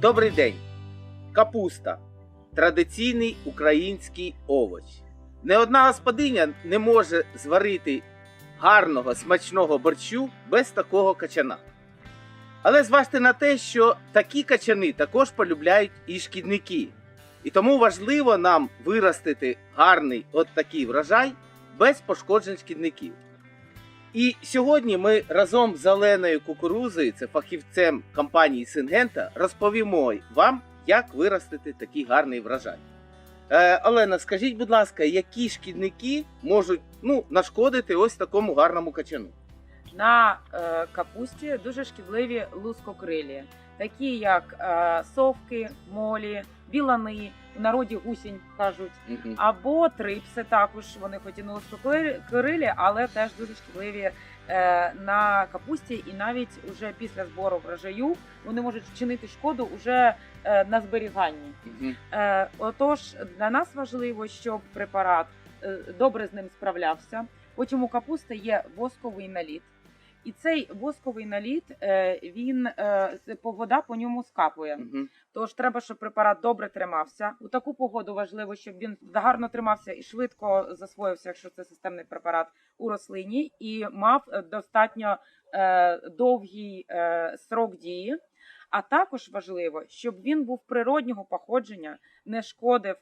Добрий день. Капуста традиційний український овоч. Не одна господиня не може зварити гарного смачного борщу без такого качана. Але зважте на те, що такі качани також полюбляють і шкідники. І тому важливо нам виростити гарний от такий врожай без пошкоджень шкідників. І сьогодні ми разом з Оленою Кукурузою, це фахівцем компанії Сингента, розповімо вам, як виростити такий гарний врожай. Е, Олена, скажіть, будь ласка, які шкідники можуть ну, нашкодити ось такому гарному качану? На е, капусті дуже шкідливі лускокрилі, такі як е, совки, молі, білани, в народі гусінь кажуть, Мгм. або трипси також. Вони хоч і не але теж дуже шкідливі е, на капусті, і навіть уже після збору врожаю вони можуть вчинити шкоду уже е, на зберіганні. Мгм. Е, отож, для нас важливо, щоб препарат е, добре з ним справлявся. Потім у капусти є восковий наліт. І цей восковий наліт, е, він е, по- вода по ньому скапує. Мгм. Тож треба, щоб препарат добре тримався. У таку погоду важливо, щоб він гарно тримався і швидко засвоївся, якщо це системний препарат у рослині, і мав достатньо е, довгий срок дії. А також важливо, щоб він був природнього походження, не шкодив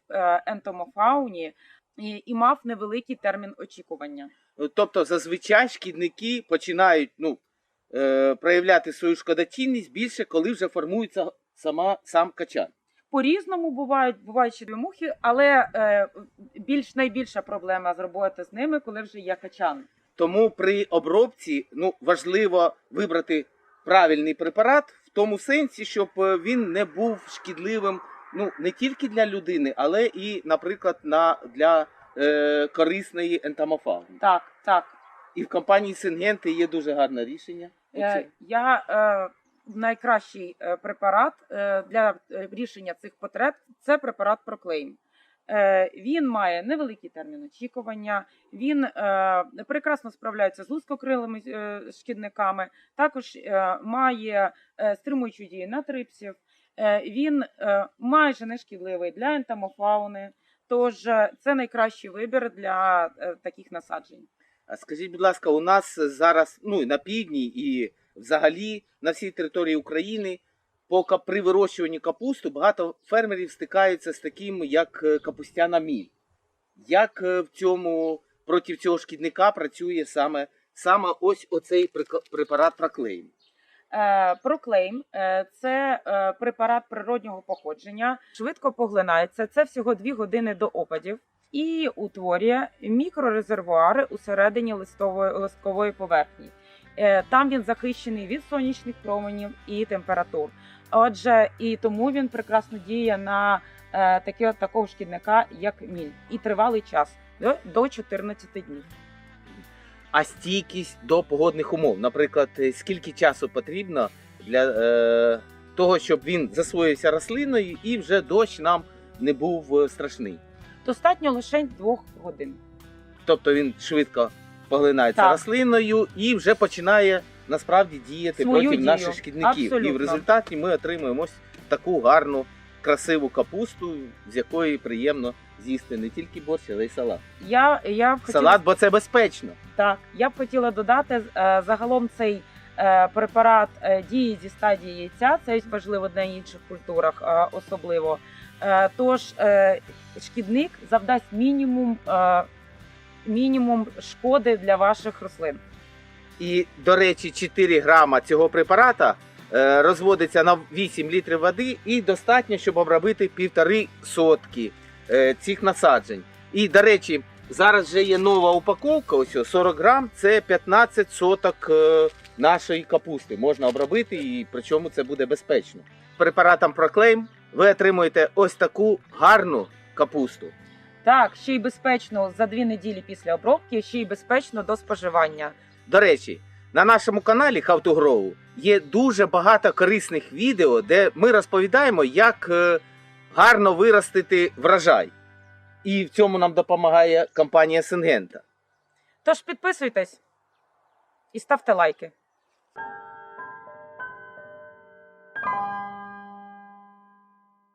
ентомофауні і, і мав невеликий термін очікування. Ну, Тобто зазвичай шкідники починають ну, е, проявляти свою шкодоцінність більше, коли вже формується сама, сам качан. По-різному бувають бувають ще мухи, але е, більш найбільша проблема з роботи з ними, коли вже є качан. Тому при обробці ну, важливо вибрати правильний препарат в тому сенсі, щоб е, він не був шкідливим ну, не тільки для людини, але і, наприклад, на, для е, корисної ентомофауни. Так, так. І в компанії Сингенти є дуже гарне рішення. Е, я е, найкращий е, препарат е, для е, рішення цих потреб це препарат Проклейм. Е, він має невеликий термін очікування, він е, прекрасно справляється з лускокрилими е, шкідниками, також е, має е, стримуючу дію на трипсів. Е, він е, майже не шкідливий для ентомофауни, тож е, це найкращий вибір для таких насаджень. Скажіть, будь ласка, у нас зараз ну, на півдні і взагалі на всій території України поки при вирощуванні капусту багато фермерів стикаються з таким, як капустяна міль. Як в цьому проти цього шкідника працює саме, саме ось оцей препарат проклеїм? Е, Проклейм е, це е, препарат природнього походження, швидко поглинається. Це всього 2 години до опадів і утворює мікрорезервуари усередині листової листкової поверхні. Там він захищений від сонячних променів і температур. Отже, і тому він прекрасно діє на таке, такого шкідника, як міль, і тривалий час до 14 днів. А стійкість до погодних умов, наприклад, е, скільки часу потрібно для е, того, щоб він засвоївся рослиною і вже дощ нам не був е, страшний. Достатньо лише 2 годин. Тобто він швидко поглинається Так. рослиною і вже починає насправді діяти Свою проти дію. наших шкідників. І в Абсолютно. результаті ми отримуємо ось таку гарну, красиву капусту, з якої приємно з'їсти не тільки борщ, але й салат. Я, я б хотіла Салат, бо це безпечно. Так, я б хотіла додати е, загалом цей е, препарат е, діє зі стадії яйця. Це важливо для інших культурах, е, особливо. Е, Тож е, шкідник завдасть мінімум, е, мінімум шкоди для ваших рослин. І, до речі, 4 грама цього препарата е, розводиться на 8 літрів води і достатньо, щоб обробити півтори сотки цих насаджень. І, до речі, зараз вже є нова упаковка, ось 40 грам, це 15 соток е, нашої капусти. Можна обробити, і причому це буде безпечно. Препаратом Proclaim ви отримуєте ось таку гарну капусту. Так, ще й безпечно за дві неділі після обробки, ще й безпечно до споживання. До речі, на нашому каналі How to Grow є дуже багато корисних відео, де ми розповідаємо, як е, гарно виростити врожай. І в цьому нам допомагає компанія Сингента. Тож підписуйтесь і ставте лайки.